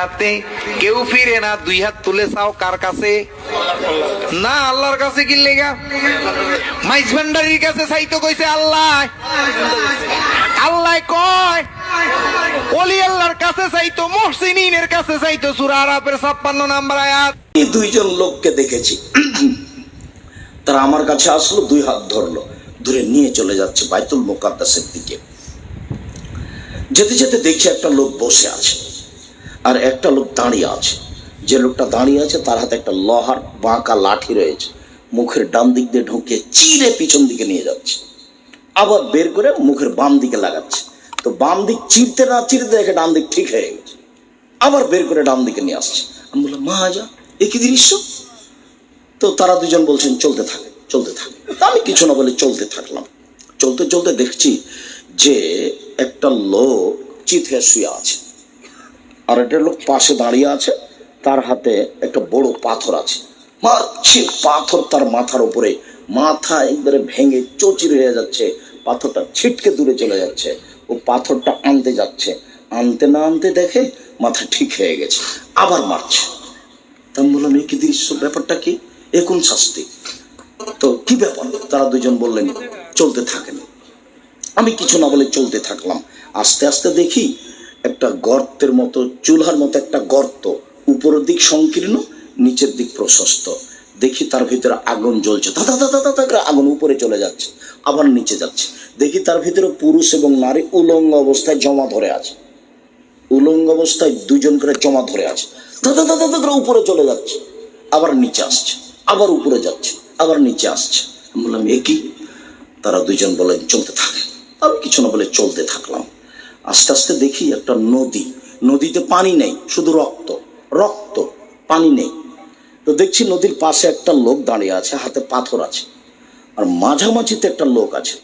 হাতে, কেউ ফিরে না, দুই হাত তুলে চাও কার কাছে? না, আল্লাহর কাছে কি লেগা? ভান্ডারির কাছে চাইতো কইছে আল্লাহ। আল্লাহ কয় আল্লাহর কাছে চাইতো মহসিনের কাছে চাইতো সুরা আরাফের ছাপ্পান্ন নাম্বার আয়াত। দুইজন লোককে দেখেছি। তারা আমার কাছে আসলো, দুই হাত ধরলো ধরে নিয়ে চলে যাচ্ছে বাইতুল মোকাদ্দাসের দিকে। যেতে যেতে দেখছি একটা লোক বসে আছে। আর একটা লোক দাঁড়িয়ে আছে। যে লোকটা দাঁড়িয়ে আছে, তার হাতে একটা লোহার বাঁকা লাঠি রয়েছে। মুখের ডান দিক দিয়ে ঢুকে চিরে পিছন দিকে নিয়ে যাচ্ছে। আবার বের করে মুখের বাম দিকে লাগাচ্ছে। তো বাম দিক চিরতে না চিরতে দেখে ডান দিক ঠিক হয়ে গেছে। আবার বের করে ডান দিকে নিয়ে আসছে। আমি বললাম, মা যা একই দৃশ্য? তো তারা দুজন বলছেন, চলতে থাকে চলতে থাকে। আমি কিছু না বলে চলতে থাকলাম। চলতে চলতে দেখছি যে একটা লোক চিত হয়ে শুয়ে আছে। আর একটা লোক পাশে দাঁড়িয়ে আছে, তার হাতে একটা বড় পাথর আছে। মারছে পাথর তার মাথার উপরে, মাথা একবারে ভেঙে চচির হয়ে যাচ্ছে, পাথরটা ছিটকে দূরে চলে যাচ্ছে, ও পাথরটা আনতে যাচ্ছে। আনতে না আনতে দেখে মাথা ঠিক হয়ে গেছে, আবার মারছে। তা বললাম এই কি দৃশ্য? ব্যাপারটা কি? এ কোন শাস্তি? তো কি ব্যাপার? তারা দুজন বললেন, চলতে থাকেন। আমি কিছু না বলে চলতে থাকলাম। আস্তে আস্তে দেখি একটা গর্তের মতো চুলহার মতো একটা গর্ত। উপরের দিক সংকীর্ণ, নিচের দিক প্রশস্ত। দেখি তার ভিতরে আগুন জ্বলছে। দাদা দাদা দাদা করে আগুন উপরে চলে যাচ্ছে, আবার নিচে যাচ্ছে। দেখি তার ভিতরে পুরুষ এবং নারী উলঙ্গ অবস্থায় জমা ধরে আছে। উলঙ্গ অবস্থায় দুজন করে জমা ধরে আছে। দাদা দাদা দাদা করে উপরে চলে যাচ্ছে, আবার নিচে আসছে, আবার উপরে যাচ্ছে, আবার নিচে আসছে। আমি বললাম, এ কি? তারা দুজন বলেন চলতে থাকে। আমি কিছু না বলে চলতে থাকলাম। আস্তে আস্তে দেখি একটা নদী। নদীতে পানি নেই, শুধু রক্ত। রক্ত, পানি নেই। তো দেখছি নদীর পাশে একটা লোক দাঁড়িয়ে আছে, হাতে পাথর আছে। আর মাঝামাঝিতে একটা লোক আছে।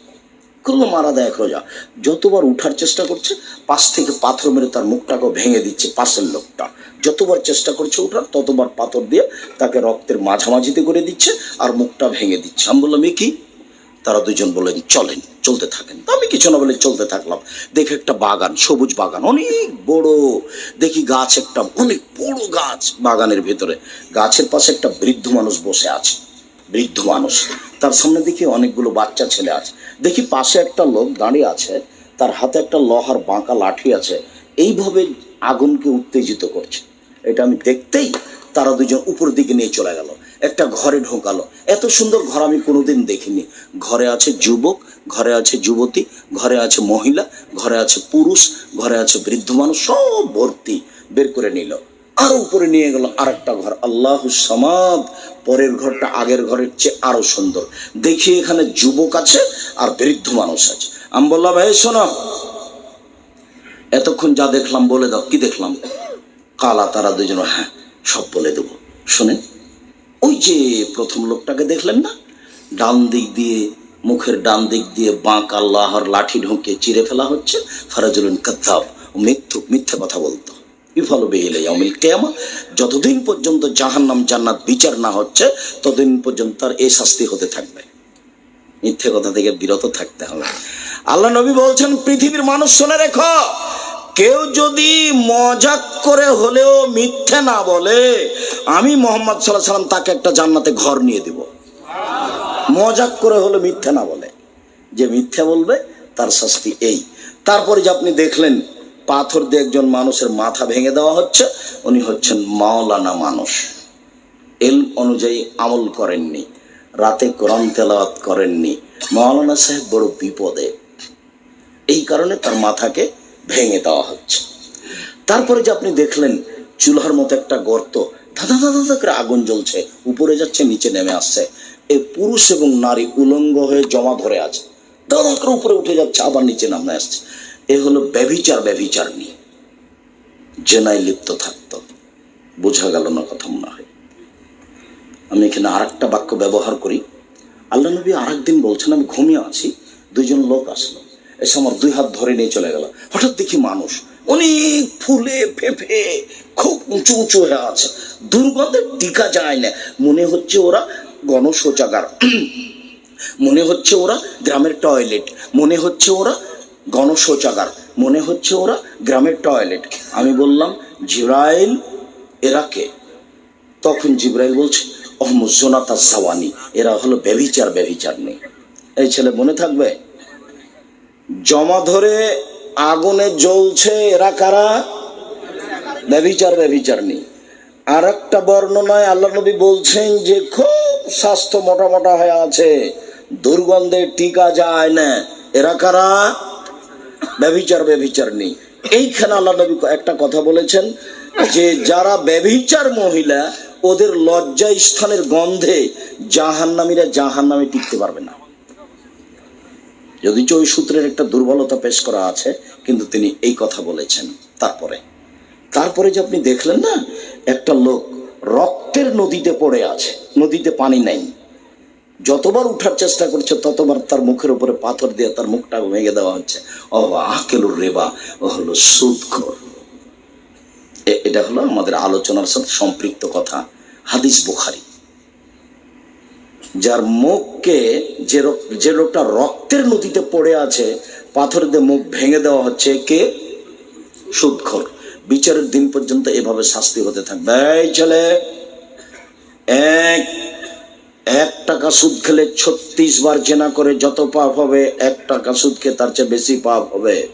করল মারা দেয় রোজা যতবার উঠার চেষ্টা করছে, পাশ থেকে পাথর মেরে তার মুখটাকে ভেঙে দিচ্ছে পাশের লোকটা। যতবার চেষ্টা করছে উঠার, ততবার পাথর দিয়ে তাকে রক্তের মাঝামাঝিতে করে দিচ্ছে আর মুখটা ভেঙে দিচ্ছে। আমি বললাম, এ কি? তারা দুজন বললেন, চলেন, চলতে থাকেন। আমি কিছু না বলে চলতে থাকলাম। দেখে একটা বাগান, সবুজ বাগান, অনেক বড়। দেখি গাছ একটা, অনেক বড় গাছ বাগানের ভেতরে। গাছের পাশে একটা বৃদ্ধ মানুষ বসে আছে, বৃদ্ধ মানুষ। তার সামনে দেখি অনেকগুলো বাচ্চা ছেলে আছে। দেখি পাশে একটা লোক দাঁড়িয়ে আছে, তার হাতে একটা লোহার বাঁকা লাঠি আছে। এইভাবে আগুনকে উত্তেজিত করছে। এটা আমি দেখতেই তারা দুজন উপর দিকে নিয়ে চলে গেল। একটা ঘরে ঢোকালো। এত সুন্দর ঘর আমি কোনোদিন দেখিনি। ঘরে আছে যুবক, ঘরে আছে যুবতী, ঘরে আছে মহিলা, ঘরে আছে পুরুষ, ঘরে আছে বৃদ্ধ মানুষ, সব ভর্তি। বের করে নিল। আরও উপরে নিয়ে গেল আর একটা ঘর। আল্লাহ সমাদ, পরের ঘরটা আগের ঘরের চেয়ে আরও সুন্দর। দেখি এখানে যুবক আছে আর বৃদ্ধ মানুষ আছে। আমি বললাম ভাই শোনো। এতক্ষণ যা দেখলাম বলে দাও, কি দেখলাম? কালা তারা দুজন হ্যাঁ সব বলে দেবো। শোনেন ওই যে প্রথম লোকটাকে দেখলেন না? ডান দিক দিয়ে, মুখের ডান দিক দিয়ে বাঁক আল্লাহর লাঠি ঢুকে চিরে ফেলা হচ্ছে। ফারাজুলুন কাদ্দাব মিথ্যুক মিথ্যে কথা বলতো। বিফল বেহিলে অমিল কেয়ামা, যতদিন পর্যন্ত জাহান্নাম জান্নাত বিচার না হচ্ছে, ততদিন পর্যন্ত তার এ শাস্তি হতে থাকবে। মিথ্যে কথা থেকে বিরত থাকতে হবে। আল্লাহ নবী বলছেন, পৃথিবীর মানুষ শুনে রেখো। কেউ যদি মজাক করে হলেও মিথ্যে না বলে, আমি মোহাম্মদ সাল্লাহ সাল্লাম তাকে একটা জান্নাতে ঘর নিয়ে দিব। মজাক করে হলে মিথ্যে না বলে। যে মিথ্যে বলবে, তার শাস্তি এই। তারপরে যে আপনি দেখলেন, পাথর দিয়ে একজন মানুষের মাথা ভেঙে দেওয়া হচ্ছে, উনি হচ্ছেন মাওলানা মানুষ। এল অনুযায়ী আমল করেননি, রাতে কোরআন তেলাওয়াত করেননি। মাওলানা সাহেব বড় বিপদে। এই কারণে তার মাথাকে ভেঙে দেওয়া হচ্ছে। তারপরে যে আপনি দেখলেন চুলার মতো একটা গর্ত ধাঁধা ধাঁধা ধাঁধা করে আগুন জ্বলছে, উপরে যাচ্ছে, নিচে নেমে আসছে। এই পুরুষ এবং নারী উলঙ্গ হয়ে জমা ধরে আছে। দাদা করে উপরে উঠে যাচ্ছে, আবার নিচে নামে আসছে। এ হলো ব্যভিচার ব্যভিচার নিয়ে। জেনায় লিপ্ত থাকতো। বোঝা গেল না কথা মনে হয়। আমি এখানে আর একটা বাক্য ব্যবহার করি। আল্লাহ নবী আর একদিন বলছেন, আমি ঘুমিয়ে আছি দুজন লোক আসলো। এসে আমার দুই হাত ধরে নিয়ে চলে গেল। হঠাৎ দেখি মানুষ। অনেক ফুলে ফেফে খুব উঁচু উঁচু হয়ে আছে। দুর্গন্ধে টিকা যায় না। মনে হচ্ছে ওরা গণশৌচাগার। মনে হচ্ছে ওরা গ্রামের টয়লেট। মনে হচ্ছে ওরা গণশৌচাগার। মনে হচ্ছে ওরা গ্রামের টয়লেট। আমি বললাম, জিব্রাইল, এরা কে? তখন জিব্রাইল বলছে, অহমদ জোনাতা সাওয়ানি। এরা হলো ব্যভিচার ব্যভিচার নেই এই ছেলে মনে থাকবে? জমা ধরে আগুনে জ্বলছে এরা কারা? ব্যভিচার নেই আর একটা বর্ণনায় আল্লাহ নবী বলছেন যে, খুব স্বাস্থ্য মোটা মোটা হয়ে আছে, দুর্গন্ধে টিকা যায় না। এরা কারা? ব্যভিচার নেই এইখানে আল্লাহ নবী একটা কথা বলেছেন যে, যারা ব্যভিচার মহিলা, ওদের লজ্জা স্থানের গন্ধে জাহান্নামীরা জাহান্নামে টিকতে পারবে না। যদিচ ওই সূত্রের একটা দুর্বলতা পেশ করা আছে, কিন্তু তিনি এই কথা বলেছেন তারপরে। তারপরে যে আপনি দেখলেন না, একটা লোক রক্তের নদীতে পড়ে আছে, নদীতে পানি নাই। যতবার উঠার চেষ্টা করছে, ততবার তার মুখের উপরে পাথর দিয়ে তার মুখটা ভেঙে দেওয়া হচ্ছে। ও আকেলুর রেবা ও হলো সুদখোর এটা হলো আমাদের আলোচনার সাথে সম্পৃক্ত কথা, হাদিস বুখারি। যার মুখকে যে যে লোকটা রক্তের নদীতে পড়ে আছে পাথর দিয়ে মুখ ভেঙে দেওয়া হচ্ছে কে? সুদখোর বিচারের দিন পর্যন্ত এভাবে শাস্তি হতে থাকবে। এই ছেলে, এক এক টাকা সুদ খেলে ছত্রিশ বার জেনা করে যত পাপ হবে, এক টাকা সুদ খেয়ে তার চেয়ে বেশি পাপ হবে।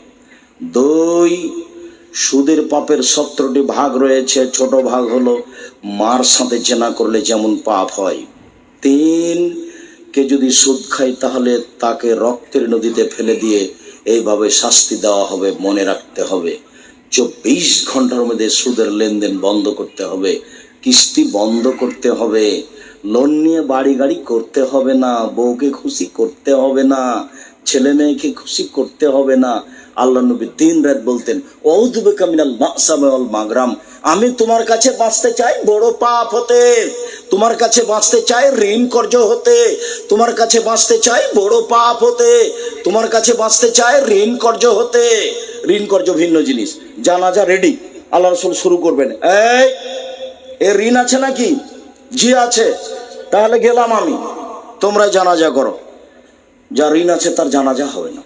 দুই, সুদের পাপের সতেরোটি ভাগ রয়েছে, ছোট ভাগ হলো মার সাথে জেনা করলে যেমন পাপ হয়। তিন। কে যদি সুদ খায় তাহলে তাকে রক্তের নদীতে ফেলে দিয়ে এইভাবে শাস্তি দেওয়া হবে, মনে রাখতে হবে। চব্বিশ ঘণ্টার মধ্যে সুদের লেনদেন বন্ধ করতে হবে, কিস্তি বন্ধ করতে হবে, লোন নিয়ে বাড়ি গাড়ি করতে হবে না, বউকে খুশি করতে হবে না, ছেলে মেয়েকে খুশি করতে হবে না। আল্লাহ নবী দিন রাত বলতেন ঔদুবে কামিনাল মাগরাম, আমি তোমার কাছে বাঁচতে চাই, বড় পাপ হতে। তোমার কাছে বাঁচতে চাই ঋণ কর্য হতে। তোমার কাছে বাঁচতে চাই বড় পাপ হতে। তোমার কাছে বাঁচতে চাই ঋণ কর্য হতে। ঋণ কর্য ভিন্ন জিনিস। জানাজা রেডি আল্লাহ রসুল শুরু করবেন। এই, এ ঋণ আছে নাকি? জি আছে। তাহলে গেলাম আমি। তোমরা জানাজা করো। যা ঋণ আছে তার জানাজা হবে না।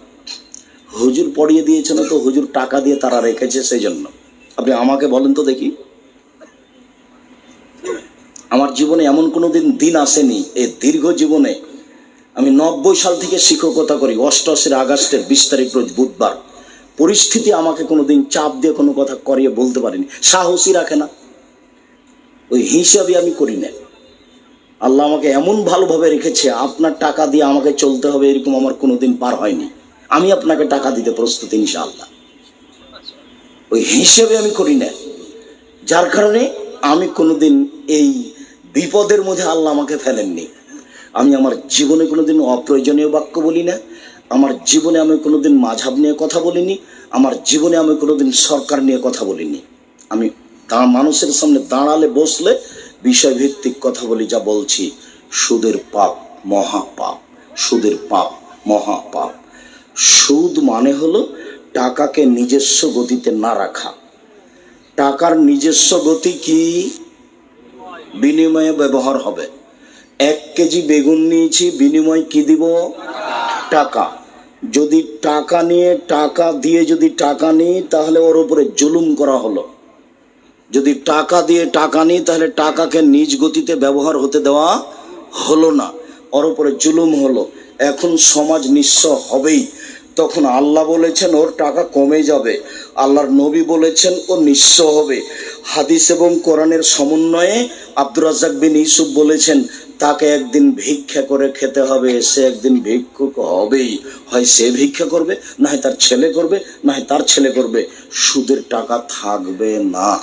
হুজুর পড়িয়ে দিয়েছে না তো হুজুর টাকা দিয়ে তারা রেখেছে সেই জন্য আপনি আমাকে বলেন তো দেখি। আমার জীবনে এমন কোনো দিন দিন আসেনি এই দীর্ঘ জীবনে। আমি নব্বই সাল থেকে শিক্ষকতা করি, অষ্টআশির আগস্টের বিশ তারিখ রোজ বুধবার। পরিস্থিতি আমাকে কোনো দিন চাপ দিয়ে কোনো কথা করিয়ে বলতে পারিনি। সাহসই রাখে না। ওই হিসাবে আমি করি না। আল্লাহ আমাকে এমন ভালোভাবে রেখেছে, আপনার টাকা দিয়ে আমাকে চলতে হবে এরকম আমার কোনোদিন পার হয়নি। আমি আপনাকে টাকা দিতে প্রস্তুত, ইনশাআল্লাহ। ওই হিসেবে আমি করি না। যার কারণে আমি কোনোদিন এই বিপদের মধ্যে আল্লাহ আমাকে ফেলেননি। আমি আমার জীবনে কোনোদিন অপ্রয়োজনীয় বাক্য বলি না। আমার জীবনে আমি কোনোদিন মাঝাব নিয়ে কথা বলিনি। আমার জীবনে আমি কোনোদিন সরকার নিয়ে কথা বলিনি। আমি তা মানুষের সামনে দাঁড়ালে বসলে বিষয়ভিত্তিক কথা বলি, যা বলছি, সুদের পাপ, মহাপাপ, সুদের পাপ, মহাপাপ। সুদ মানে হলো টাকাকে নিজস্ব গতিতে না রাখা। টাকার নিজস্ব গতি কি? বিনিময়ে ব্যবহার হবে। এক কেজি বেগুন নিয়েছি, বিনিময় কি দিব? টাকা। যদি টাকা নিয়ে, টাকা দিয়ে যদি টাকা নিই, তাহলে ওর উপরে জুলুম করা হলো। যদি টাকা দিয়ে টাকা নিই, তাহলে টাকাকে নিজ গতিতে ব্যবহার হতে দেওয়া হলো না। ওর উপরে জুলুম হলো। এখন সমাজ নিঃস্ব হবেই। তখন আল্লাহ বলেছেন, ওর টাকা কমে যাবে। আল্লাহর নবী বলেছেন, ও নিঃস্ব হবে। হাদিস এবং কোরআনের সমন্বয়ে আব্দুর রাজ্জাক বিন ইউসুফ বলেছেন, তাকে একদিন ভিক্ষা করে খেতে হবে, সে একদিন ভিক্ষুক হবেই। হয় সে ভিক্ষা করবে, না হয় তার ছেলে করবে, না হয় তার ছেলে করবে। সুদের টাকা থাকবে না।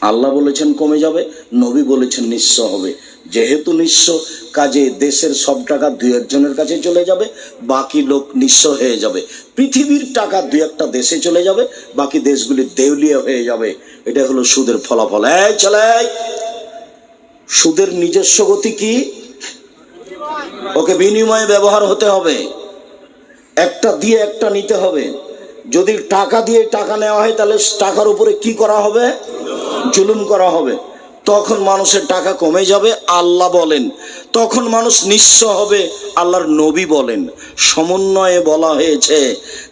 আল্লাহ বলেছেন কমে যাবে, নবী বলেছেন নিঃস্ব হবে। যেহেতু নিঃস্ব, কাজে দেশের সব টাকা দুই একজনের কাছে চলে যাবে, বাকি লোক নিঃস্ব হয়ে যাবে। পৃথিবীর টাকা দুই একটা দেশে চলে যাবে, বাকি দেশগুলি দেউলিয়া হয়ে যাবে। এটা হলো সুদের ফলাফল। এই চলে সুদের নিজস্ব গতি কি? ওকে বিনিময়ে ব্যবহার হতে হবে। একটা দিয়ে একটা নিতে হবে। যদি টাকা দিয়ে টাকা নেওয়া হয়, তাহলে টাকার উপরে কি করা হবে? জুলুম করা হবে। তখন মানুষের টাকা কমে যাবে, আল্লাহ বলেন। তখন মানুষ নিঃস্ব হবে, আল্লাহর নবী বলেন। সমন্বয়ে বলা হয়েছে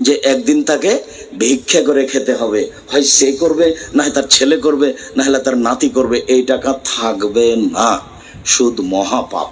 যে একদিন তাকে ভিক্ষা করে খেতে হবে। হয় সে করবে না তার ছেলে করবে না তার নাতি করবে, এই টাকা থাকবে না। সুদ মহাপাপ।